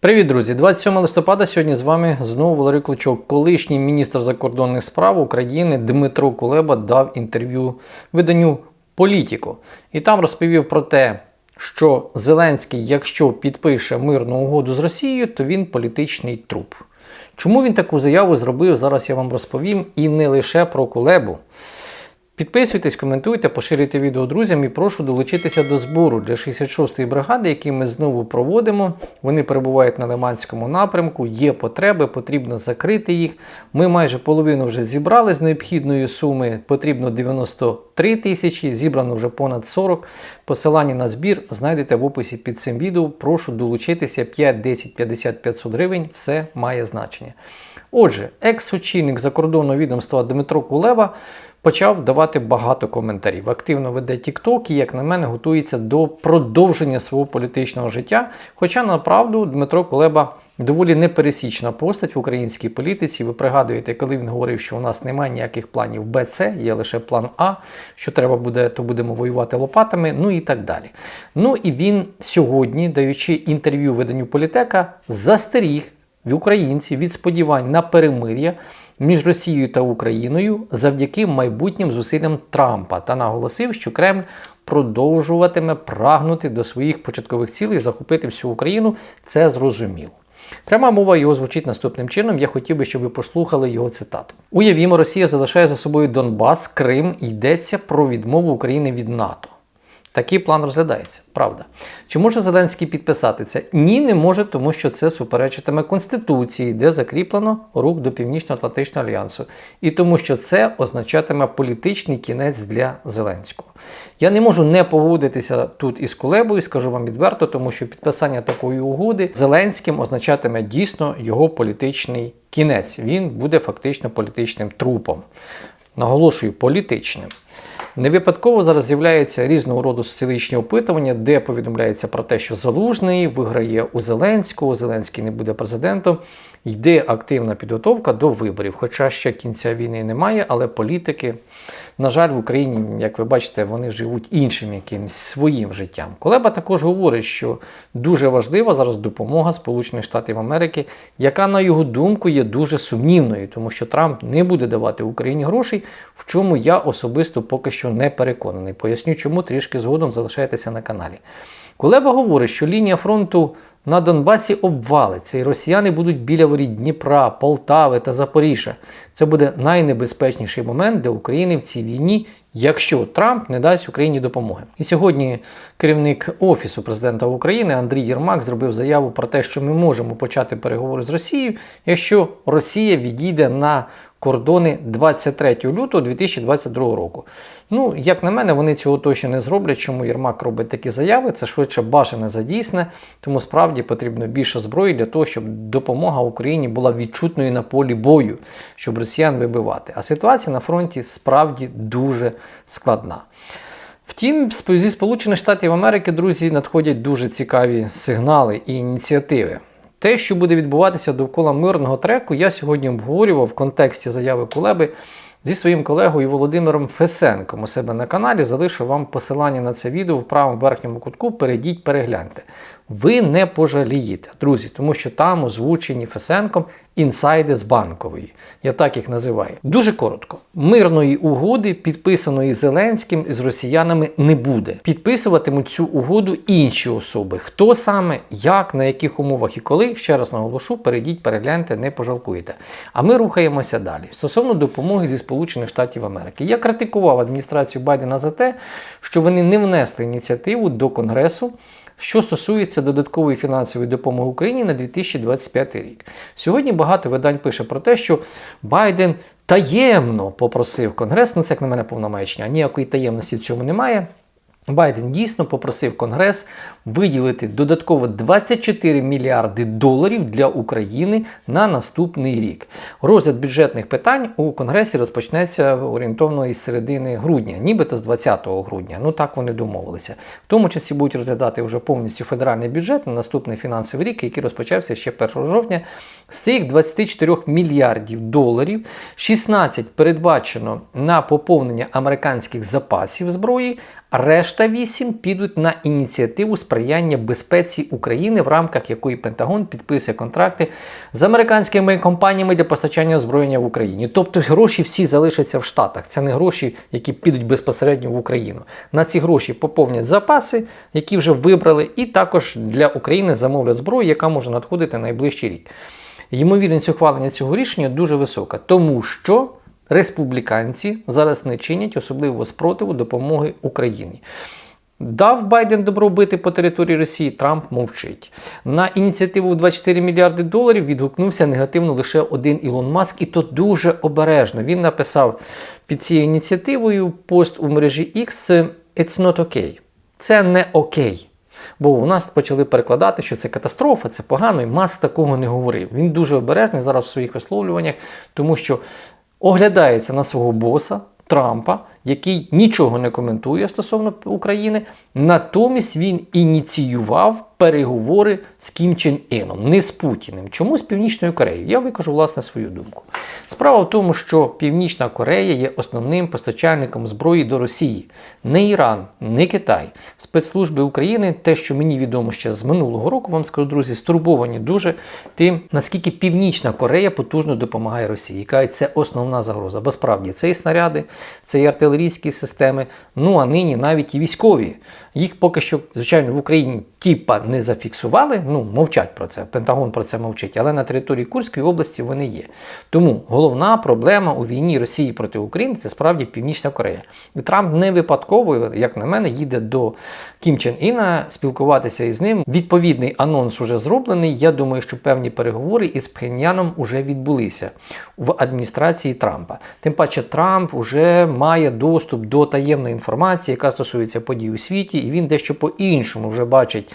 Привіт, друзі! 27 листопада сьогодні з вами знову Валерій Кличок, колишній міністр закордонних справ України Дмитро Кулеба дав інтерв'ю виданню Політіко. І там розповів про те, що Зеленський, якщо підпише мирну угоду з Росією, то він політичний труп. Чому він таку заяву зробив, зараз я вам розповім, і не лише про Кулебу. Підписуйтесь, коментуйте, поширюйте відео друзям і прошу долучитися до збору для 66-ї бригади, який ми знову проводимо. Вони перебувають на Лиманському напрямку, є потреби, потрібно закрити їх. Ми майже половину вже зібрали з необхідної суми, потрібно 93 тисячі, зібрано вже понад 40. Посилання на збір знайдете в описі під цим відео. Прошу долучитися 5, 10, 50, 500 гривень, все має значення. Отже, екс-очільник закордонного відомства Дмитро Кулева почав давати багато коментарів. Активно веде TikTok і, як на мене, готується до продовження свого політичного життя. Хоча, направду, Дмитро Кулеба доволі непересічна постать в українській політиці. Ви пригадуєте, коли він говорив, що у нас немає ніяких планів Б, С, є лише план А, що треба буде, то будемо воювати лопатами, ну і так далі. Ну і він сьогодні, даючи інтерв'ю виданню Політека, застеріг в українців від сподівань на перемир'я між Росією та Україною завдяки майбутнім зусиллям Трампа та наголосив, що Кремль продовжуватиме прагнути до своїх початкових цілей захопити всю Україну. Це зрозуміло. Пряма мова його звучить наступним чином. Я хотів би, щоб ви послухали його цитату. Уявімо, Росія залишає за собою Донбас, Крим йдеться про відмову України від НАТО. Такий план розглядається, правда. Чи може Зеленський підписати це? Ні, не може, тому що це суперечитиме Конституції, де закріплено рух до Північно-Атлантичного альянсу. І тому що це означатиме політичний кінець для Зеленського. Я не можу не погодитися тут із Кулебою, скажу вам відверто, тому що підписання такої угоди Зеленським означатиме дійсно його політичний кінець. Він буде фактично політичним трупом. Наголошую, політичним. Не випадково зараз з'являються різного роду соціологічні опитування, де повідомляється про те, що Залужний виграє у Зеленського, Зеленський не буде президентом. Йде активна підготовка до виборів. Хоча ще кінця війни немає, але політики, на жаль, в Україні, як ви бачите, вони живуть іншим якимось своїм життям. Колеба також говорить, що дуже важлива зараз допомога Сполучених Штатів Америки, яка, на його думку, є дуже сумнівною, тому що Трамп не буде давати Україні грошей, в чому я особисто поки що не переконаний. Поясню, чому трішки згодом залишайтеся на каналі. Колеба говорить, що лінія фронту на Донбасі обвалиться, і росіяни будуть біля воріт Дніпра, Полтави та Запоріжжя. Це буде найнебезпечніший момент для України в цій війні, якщо Трамп не дасть Україні допомоги. І сьогодні керівник Офісу президента України Андрій Єрмак зробив заяву про те, що ми можемо почати переговори з Росією, якщо Росія відійде на кордони 23 лютого 2022 року. Ну, як на мене, вони цього точно не зроблять. Чому Єрмак робить такі заяви? Це швидше бажане за дійсне, тому справді потрібно більше зброї для того, щоб допомога Україні була відчутною на полі бою, щоб росіян вибивати. А ситуація на фронті справді дуже складна. Втім, зі Сполучених Штатів Америки, друзі, надходять дуже цікаві сигнали і ініціативи. Те, що буде відбуватися довкола мирного треку, я сьогодні обговорював в контексті заяви Кулеби зі своїм колегою Володимиром Фесенком у себе на каналі. Залишу вам посилання на це відео в правому верхньому кутку. Перейдіть, перегляньте. Ви не пожалієте, друзі, тому що там озвучені Фесенком інсайди з банкової. Я так їх називаю. Дуже коротко. Мирної угоди, підписаної Зеленським з росіянами, не буде. Підписуватимуть цю угоду інші особи. Хто саме, як, на яких умовах і коли, ще раз наголошу, перейдіть, перегляньте, не пожалкуєте. А ми рухаємося далі. Стосовно допомоги зі Сполучених Штатів Америки. Я критикував адміністрацію Байдена за те, що вони не внесли ініціативу до Конгресу що стосується додаткової фінансової допомоги Україні на 2025 рік. Сьогодні багато видань пише про те, що Байден таємно попросив Конгрес, ну це як на мене повна ніякої таємності в цьому немає. Байден дійсно попросив Конгрес виділити додатково 24 мільярди доларів для України на наступний рік. Розгляд бюджетних питань у Конгресі розпочнеться орієнтовно із середини грудня, нібито з 20 грудня. Ну так вони домовилися. В тому часі будуть розглядати вже повністю федеральний бюджет на наступний фінансовий рік, який розпочався ще 1 жовтня. З цих 24 мільярдів доларів 16 передбачено на поповнення американських запасів зброї, Решта 8 підуть на ініціативу сприяння безпеці України, в рамках якої Пентагон підписує контракти з американськими компаніями для постачання озброєння в Україні. Тобто гроші всі залишаться в Штатах. Це не гроші, які підуть безпосередньо в Україну. На ці гроші поповнять запаси, які вже вибрали, і також для України замовлять зброю, яка може надходити найближчий рік. Ймовірність ухвалення цього рішення дуже висока, тому що республіканці зараз не чинять особливого спротиву допомоги Україні. Дав Байден добро бити по території Росії, Трамп мовчить. На ініціативу в 24 мільярди доларів відгукнувся негативно лише один Ілон Маск, і то дуже обережно. Він написав під цією ініціативою пост у мережі X It's not okay. Це не окей. Бо у нас почали перекладати, що це катастрофа, це погано, і Маск такого не говорив. Він дуже обережний зараз в своїх висловлюваннях, тому що оглядається на свого боса Трампа, який нічого не коментує стосовно України. Натомість він ініціював переговори з Кім Чен Іном, не з Путіним. Чому з Північною Кореєю? Я викажу власне свою думку. Справа в тому, що Північна Корея є основним постачальником зброї до Росії. Не Іран, не Китай. Спецслужби України, те, що мені відомо ще з минулого року, вам скажу, друзі, стурбовані дуже тим, наскільки Північна Корея потужно допомагає Росії. Кажуть, це основна загроза. Бо справді це і снаряди, це і артилерійські системи, ну а нині навіть і військові. Їх поки що, звичайно, в Україні тіпа не зафіксували, ну мовчать про це. Пентагон про це мовчить, але на території Курської області вони є. Тому головна проблема у війні Росії проти України це справді Північна Корея. І Трамп не випадково, як на мене, їде до Кім Чен Іна спілкуватися із ним. Відповідний анонс уже зроблений. Я думаю, що певні переговори із Пхеньяном вже відбулися в адміністрації Трампа. Тим паче, Трамп вже має доступ до таємної інформації, яка стосується подій у світі, і він дещо по-іншому вже бачить.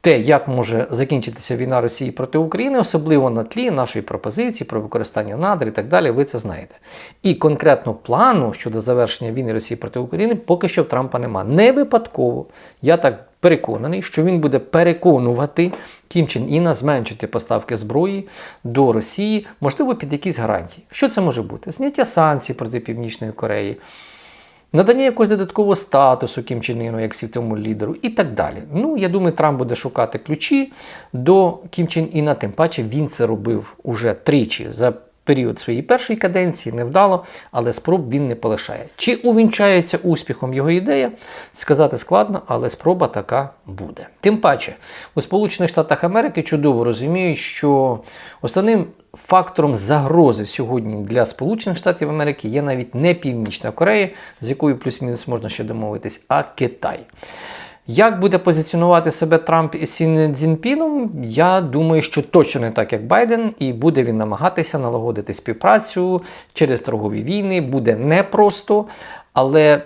Те, як може закінчитися війна Росії проти України, особливо на тлі нашої пропозиції про використання надр і так далі, ви це знаєте. І конкретно плану щодо завершення війни Росії проти України поки що в Трампа нема. Не випадково. Я так переконаний, що він буде переконувати Кім Чен Іна зменшити поставки зброї до Росії, можливо, під якісь гарантії. Що це може бути? Зняття санкцій проти Північної Кореї. Надання якогось додаткового статусу Кім Чен Іну як світовому лідеру і так далі. Ну, я думаю, Трамп буде шукати ключі до Кім Чен Іна, тим паче він це робив уже тричі за період своєї першої каденції, невдало, але спроб він не полишає. Чи увінчається успіхом його ідея, сказати складно, але спроба така буде. Тим паче, у Сполучених Штатах Америки чудово розуміють, що основним фактором загрози сьогодні для Сполучених Штатів Америки є навіть не Північна Корея, з якою плюс-мінус можна ще домовитись, а Китай. Як буде позиціонувати себе Трамп із Сі я думаю, що точно не так, як Байден, і буде він намагатися налагодити співпрацю через торгові війни. Буде непросто, але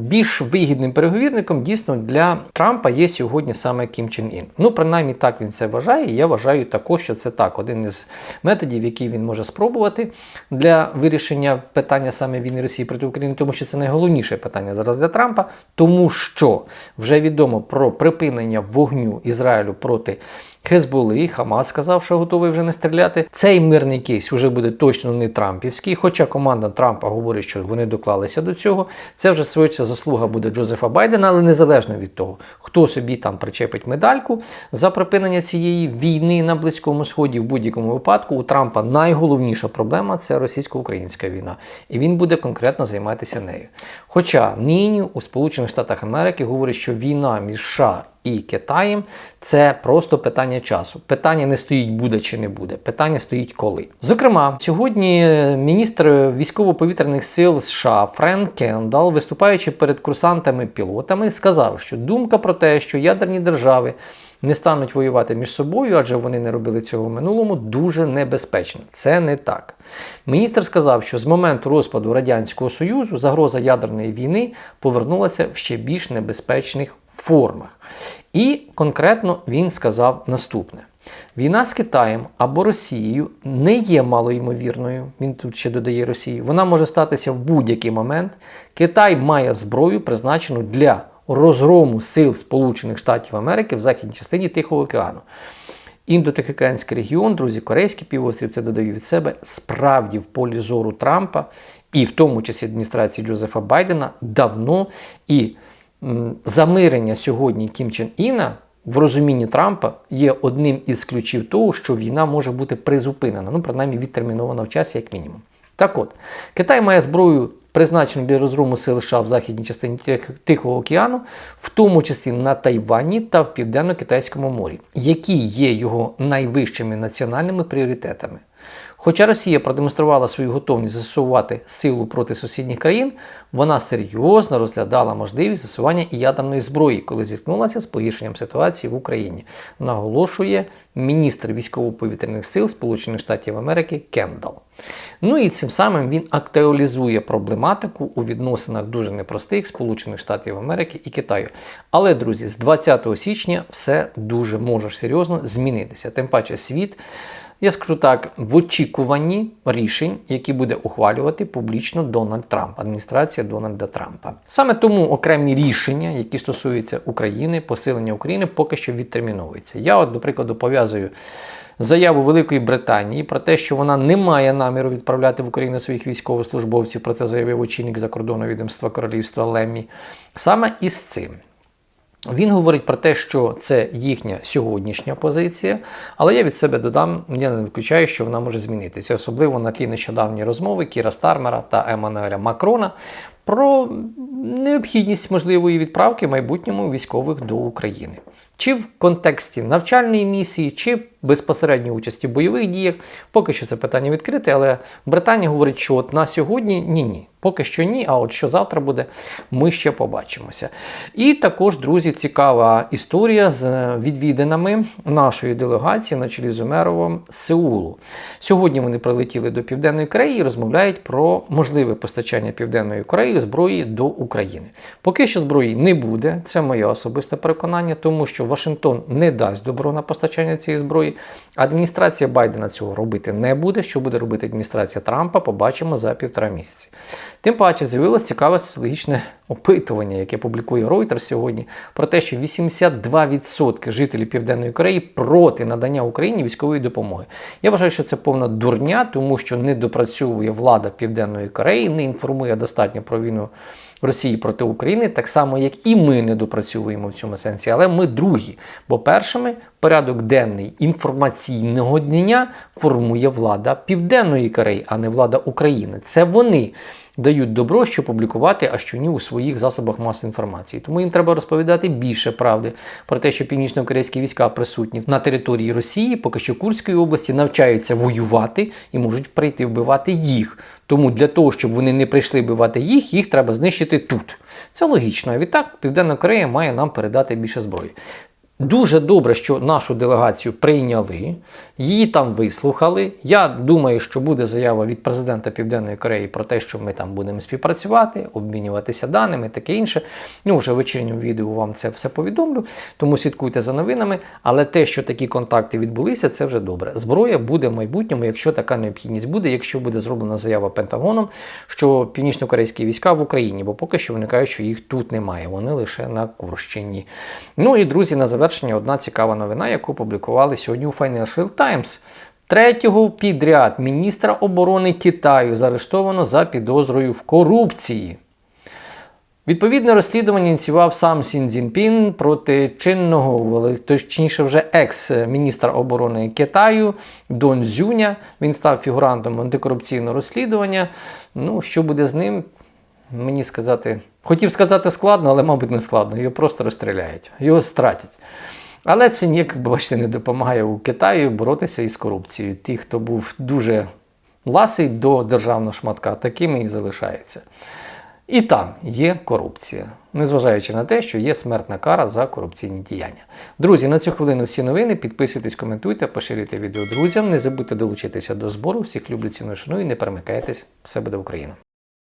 більш вигідним переговірником дійсно для Трампа є сьогодні саме Кім Чен Ін. Ну, принаймні так він це вважає. Я вважаю також, що це так, один із методів, який він може спробувати для вирішення питання саме війни Росії проти України, тому що це найголовніше питання зараз для Трампа, тому що вже відомо про припинення вогню Ізраїлю проти. Хезболи, Хамас сказав, що готовий вже не стріляти. Цей мирний кейс вже буде точно не Трампівський, хоча команда Трампа говорить, що вони доклалися до цього. Це вже швидше заслуга буде Джозефа Байдена, але незалежно від того, хто собі там причепить медальку за припинення цієї війни на Близькому Сході, в будь-якому випадку у Трампа найголовніша проблема це російсько-українська війна. І він буде конкретно займатися нею. Хоча нині у Сполучених Штатах Америки говорять, що війна між США і Китаєм це просто питання часу. Питання не стоїть буде чи не буде. Питання стоїть коли. Зокрема, сьогодні міністр військово-повітряних сил США Френк Кендал, виступаючи перед курсантами-пілотами, сказав, що думка про те, що ядерні держави. Не стануть воювати між собою, адже вони не робили цього в минулому, дуже небезпечно. Це не так. Міністр сказав, що з моменту розпаду Радянського Союзу загроза ядерної війни повернулася в ще більш небезпечних формах. І конкретно він сказав наступне: війна з Китаєм або Росією не є малоймовірною. Він тут ще додає Росію. Вона може статися в будь-який момент. Китай має зброю, призначену для розгрому сил Сполучених Штатів Америки в західній частині Тихого океану. Індотихоокеанський регіон, друзі, Корейський півострів, це додаю від себе, справді в полі зору Трампа, і в тому числі адміністрації Джозефа Байдена давно і замирення сьогодні Кім Чен Іна в розумінні Трампа є одним із ключів того, що війна може бути призупинена, ну принаймні відтермінована в часі, як мінімум. Так от, Китай має зброю, призначену для розгрому сил США в західній частині Тихого океану, в тому числі на Тайвані та в Південно-Китайському морі, які є його найвищими національними пріоритетами. Хоча Росія продемонструвала свою готовність застосувати силу проти сусідніх країн, вона серйозно розглядала можливість застосування ядерної зброї, коли зіткнулася з погіршенням ситуації в Україні, наголошує міністр військово-повітряних сил Сполучених Штатів Америки Кендал. Ну і цим самим він актуалізує проблематику у відносинах дуже непростих Сполучених Штатів Америки і Китаю. Але, друзі, з 20 січня все дуже може серйозно змінитися. Тим паче світ я скажу так, в очікуванні рішень, які буде ухвалювати публічно Дональд Трамп, адміністрація Дональда Трампа. Саме тому окремі рішення, які стосуються України, посилення України, поки що відтерміновуються. Я, от, до прикладу, пов'язую. Заяву Великої Британії про те, що вона не має наміру відправляти в Україну своїх військовослужбовців, про це заявив очільник закордонного відомства Королівства Леммі. Саме із цим. Він говорить про те, що це їхня сьогоднішня позиція, але я від себе додам, я не виключаю, що вона може змінитися, особливо на тлі нещодавньої розмови Кіра Стармера та Еммануеля Макрона про необхідність можливої відправки майбутньому військових до України. Чи в контексті навчальної місії, чи безпосередньо участі в бойових діях, поки що це питання відкрите, але Британія говорить, що от на сьогодні ні-ні. Поки що ні, а от що завтра буде, ми ще побачимося. І також, друзі, цікава історія з відвідинами нашої делегації на чолі з Умеровим Сеулу. Сьогодні вони прилетіли до Південної Кореї і розмовляють про можливе постачання Південної Кореї зброї до України. Поки що зброї не буде, це моє особисте переконання, тому що Вашингтон не дасть добро на постачання цієї зброї. Адміністрація Байдена цього робити не буде. Що буде робити адміністрація Трампа, побачимо за півтора місяці. Тим паче з'явилось цікаве соціологічне опитування, яке публікує Reuters сьогодні, про те, що 82% жителів Південної Кореї проти надання Україні військової допомоги. Я вважаю, що це повна дурня, тому що не допрацьовує влада Південної Кореї, не інформує достатньо про війну. Росії проти України, так само, як і ми не допрацьовуємо в цьому сенсі, але ми другі. Бо першими порядок денний інформаційного дня формує влада Південної Кореї, а не влада України. Це вони дають добро, що публікувати, а що ні у своїх засобах масової інформації. Тому їм треба розповідати більше правди про те, що північно-корейські війська присутні на території Росії, поки що Курської області навчаються воювати і можуть прийти вбивати їх. Тому для того, щоб вони не прийшли вбивати їх, їх треба знищити тут. Це логічно. А відтак Південна Корея має нам передати більше зброї. Дуже добре, що нашу делегацію прийняли, її там вислухали. Я думаю, що буде заява від президента Південної Кореї про те, що ми там будемо співпрацювати, обмінюватися даними, таке інше. Ну, вже в вечірньому відео вам це все повідомлю, тому слідкуйте за новинами. Але те, що такі контакти відбулися, це вже добре. Зброя буде в майбутньому, якщо така необхідність буде, якщо буде зроблена заява Пентагоном, що північно-корейські війська в Україні, бо поки що вони що їх тут немає, вони лише на Курщині. Ну і друзі, на завершення одна цікава новина, яку публікували сьогодні у Financial Times. Третього підряд міністра оборони Китаю заарештовано за підозрою в корупції. Відповідне розслідування ініціював сам Сін Цзіньпін проти чинного, точніше, вже екс-міністра оборони Китаю Дон Зюня. Він став фігурантом антикорупційного розслідування. Ну, що буде з ним, мені сказати. Хотів сказати складно, але, мабуть, не складно. Його просто розстріляють, його стратять. Але це ніяк, бачите, не допомагає у Китаю боротися із корупцією. Ті, хто був дуже ласий до державного шматка, такими і залишаються. І там є корупція, незважаючи на те, що є смертна кара за корупційні діяння. Друзі, на цю хвилину всі новини. Підписуйтесь, коментуйте, поширюйте відео друзям. Не забудьте долучитися до збору. Всіх люблю, ціную, шаную, не перемикайтесь. Все буде Україна!